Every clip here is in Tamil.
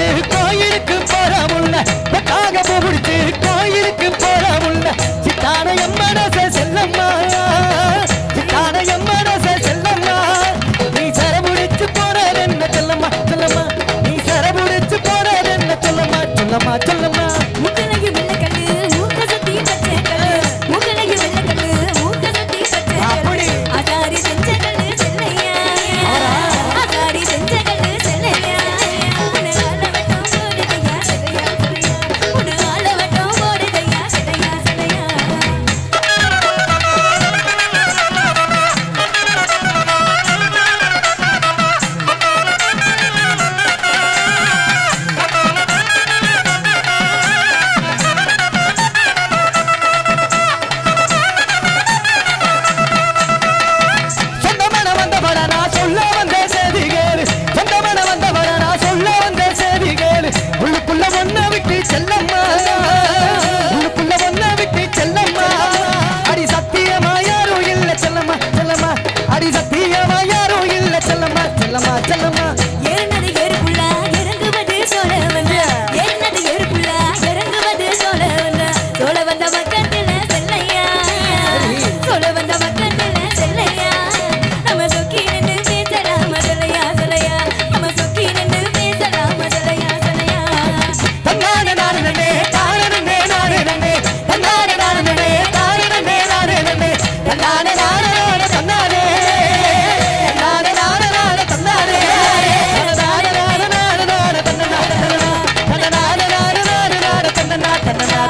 பிடிச்சு கோயிலுக்கு போறமுள்ள காக பிடிச்சு கோயிலுக்கு போறமுள்ள சித்தான எம்மனச செல்லம்மா. சித்தான எம்மனச செல்லம்மா. நீ சர பிடிச்சு போற என்ன சொல்லம்மா? சொல்லம்மா. நீ சர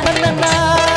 啦啦啦。